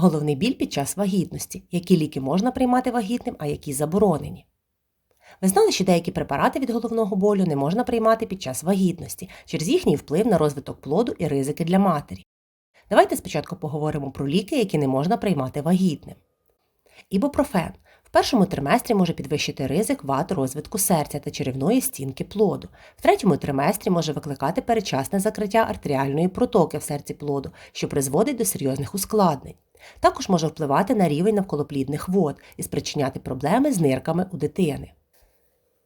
Головний біль під час вагітності, які ліки можна приймати вагітним, а які заборонені. Ви знали, що деякі препарати від головного болю не можна приймати під час вагітності через їхній вплив на розвиток плоду і ризики для матері. Давайте спочатку поговоримо про ліки, які не можна приймати вагітним. Ібупрофен в першому триместрі може підвищити ризик вад розвитку серця та черевної стінки плоду. В третьому триместрі може викликати передчасне закриття артеріальної протоки в серці плоду, що призводить до серйозних ускладнень. Також може впливати на рівень навколоплідних вод і спричиняти проблеми з нирками у дитини.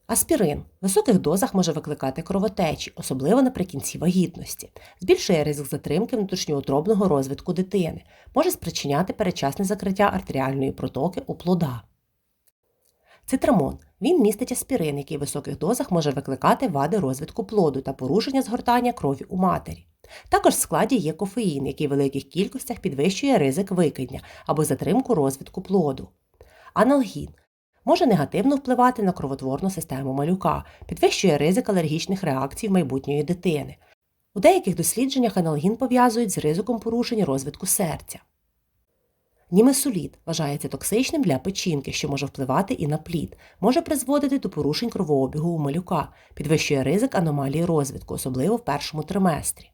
Аспірин в високих дозах може викликати кровотечі, особливо наприкінці вагітності, збільшує ризик затримки внутрішньоутробного розвитку дитини, може спричиняти передчасне закриття артеріальної протоки у плода. Цитрамон. Він містить аспірин, який в високих дозах може викликати вади розвитку плоду та порушення згортання крові у матері. Також в складі є кофеїн, який в великих кількостях підвищує ризик викидня або затримку розвитку плоду. Аналгін може негативно впливати на кровотворну систему малюка, підвищує ризик алергічних реакцій майбутньої дитини. У деяких дослідженнях аналгін пов'язують з ризиком порушень розвитку серця. Німесолід вважається токсичним для печінки, що може впливати і на плід, може призводити до порушень кровообігу у малюка, підвищує ризик аномалії розвитку, особливо в першому триместрі.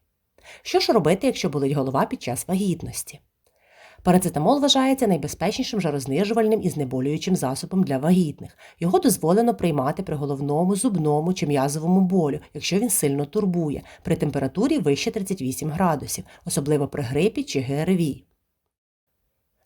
Що ж робити, якщо болить голова під час вагітності? Парацетамол вважається найбезпечнішим жарознижувальним і знеболюючим засобом для вагітних. Його дозволено приймати при головному, зубному чи м'язовому болю, якщо він сильно турбує, при температурі вище 38 градусів, особливо при грипі чи ГРВІ.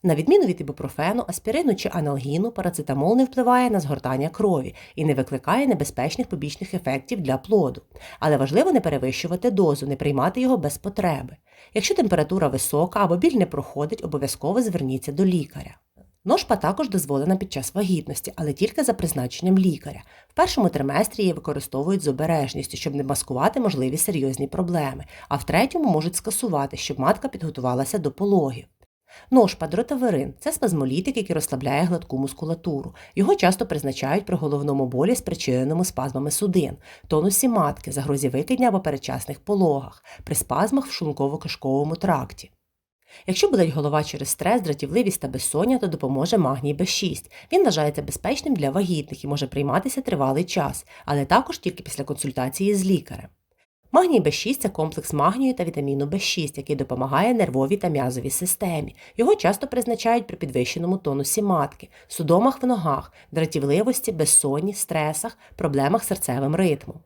На відміну від ібупрофену, аспірину чи аналгіну, парацетамол не впливає на згортання крові і не викликає небезпечних побічних ефектів для плоду. Але важливо не перевищувати дозу, не приймати його без потреби. Якщо температура висока або біль не проходить, обов'язково зверніться до лікаря. Ножпа також дозволена під час вагітності, але тільки за призначенням лікаря. В першому триместрі її використовують з обережністю, щоб не маскувати можливі серйозні проблеми, а в третьому можуть скасувати, щоб матка підготувалася до пологів. Ножпа дротаверин це спазмолітик, який розслабляє гладку мускулатуру. Його часто призначають при головному болі, спричиненому спазмами судин, тонусі матки, загрозі викидня або передчасних пологах, при спазмах в шлунково-кишковому тракті. Якщо болить голова через стрес, дратівливість та безсоння, то допоможе магній Б6. Він вважається безпечним для вагітних і може прийматися тривалий час, але також тільки після консультації з лікарем. Магній Б6 це комплекс магнію та вітаміну Б6, який допомагає нервовій та м'язовій системі. Його часто призначають при підвищеному тонусі матки, судомах в ногах, дратівливості, безсонні, стресах, проблемах з серцевим ритмом.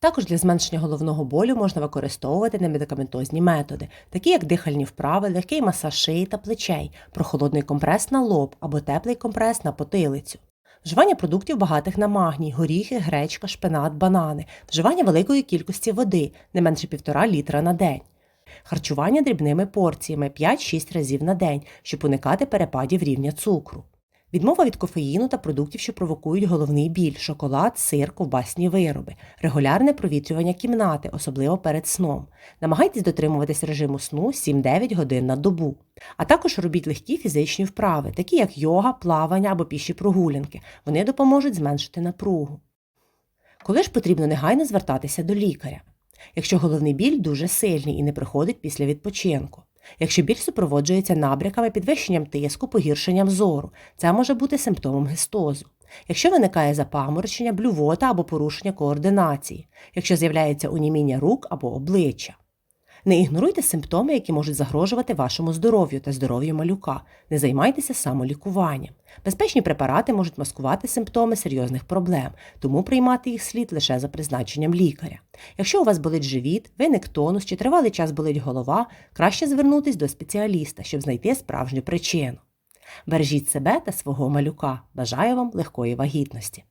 Також для зменшення головного болю можна використовувати немедикаментозні методи, такі як дихальні вправи, легкий масаж шиї та плечей, прохолодний компрес на лоб або теплий компрес на потилицю. Вживання продуктів багатих на магній, горіхи, гречка, шпинат, банани, вживання великої кількості води, не менше 1,5 літра на день. Харчування дрібними порціями 5-6 разів на день, щоб уникати перепадів рівня цукру. Відмова від кофеїну та продуктів, що провокують головний біль, шоколад, сир, ковбасні вироби, регулярне провітрювання кімнати, особливо перед сном. Намагайтесь дотримуватись режиму сну 7-9 годин на добу. А також робіть легкі фізичні вправи, такі як йога, плавання або піші прогулянки. Вони допоможуть зменшити напругу. Коли ж потрібно негайно звертатися до лікаря, якщо головний біль дуже сильний і не приходить після відпочинку. Якщо біль супроводжується набряками, підвищенням тиску, погіршенням зору, це може бути симптомом гистозу. Якщо виникає запаморочення, блювота або порушення координації, якщо з'являється уніміння рук або обличчя. Не ігноруйте симптоми, які можуть загрожувати вашому здоров'ю та здоров'ю малюка. Не займайтеся самолікуванням. Безпечні препарати можуть маскувати симптоми серйозних проблем, тому приймати їх слід лише за призначенням лікаря. Якщо у вас болить живіт, виник тонус чи тривалий час болить голова, краще звернутися до спеціаліста, щоб знайти справжню причину. Бережіть себе та свого малюка. Бажаю вам легкої вагітності!